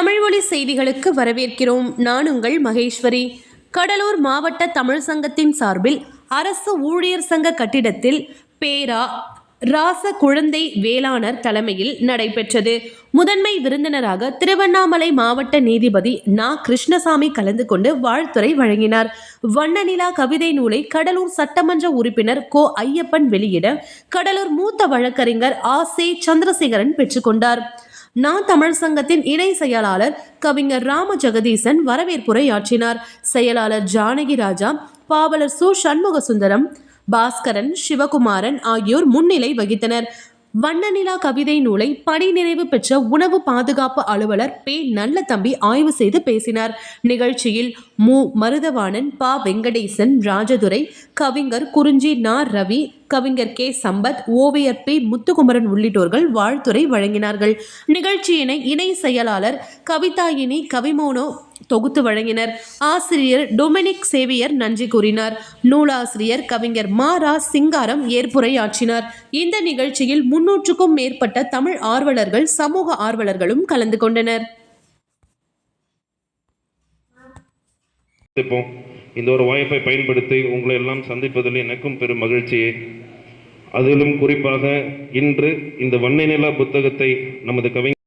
தமிழ்மொழி செய்திகளுக்கு வரவேற்கிறோம். நான் உங்கள் மகேஸ்வரி. கடலூர் மாவட்ட தமிழ் சங்கத்தின் சார்பில் அரசு ஊழியர் சங்க கட்டிடத்தில் பேரா ராச குழந்தை வேளாணர் தலைமையில் நடைபெற்றது. முதன்மை விருந்தினராக திருவண்ணாமலை மாவட்ட நீதிபதி நா. கிருஷ்ணசாமி கலந்து கொண்டு வாழ்த்துறை வழங்கினார். வண்ணநிலா கவிதை நூலை கடலூர் சட்டமன்ற உறுப்பினர் கோ. ஐயப்பன் வெளியிட கடலூர் மூத்த வழக்கறிஞர் ஆ. சே. சந்திரசேகரன் பெற்றுக்கொண்டார். நான் தமிழ் சங்கத்தின் இணை செயலாளர் கவிஞர் ராம ஜெகதீசன் வரவேற்புரை ஆற்றினார். செயலாளர் ஜானகி ராஜா பாவலர் சு சண்முக சுந்தரம் பாஸ்கரன் சிவகுமாரன் ஆகியோர் முன்னிலை வகித்தனர். வண்ணநிலா கவிதை நூலை பணி நிறைவு பெற்ற உணவு பாதுகாப்பு அலுவலர் பே. நல்ல தம்பி ஆய்வு செய்து பேசினார். நிகழ்ச்சியில் மு. மருதவாணன் பா. வெங்கடேசன் ராஜதுரை கவிஞர் குறிஞ்சி நா. ரவி கவிஞர் கே. சம்பத் ஓவியர் பி. முத்துக்குமரன் உள்ளிட்டோர்கள் வாழ்த்துரை வழங்கினார்கள். நிகழ்ச்சியினை இணை செயலாளர் கவிதாயினி கவிமோனோ தொகுத்து வழங்கினர். ஆசிரியர் டொமினிக் சேவியர் நன்றி கூறினார். நூலாசிரியர் கவிஞர் மா ரா சிங்காரம் ஏற்புரையாற்றினார். இந்த நிகழ்ச்சியில் முன்னூற்றுக்கும் மேற்பட்ட தமிழ் ஆர்வலர்கள் சமூக ஆர்வலர்களும் கலந்து கொண்டனர். இந்த ஒரு வாய்ப்பை பயன்படுத்தி உங்களை எல்லாம் சந்திப்பதில் எனக்கும் பெரும் மகிழ்ச்சியே அதிலும் குறிப்பாக இன்று இந்த வண்ணை நிலா புத்தகத்தை நமது கவிஞர்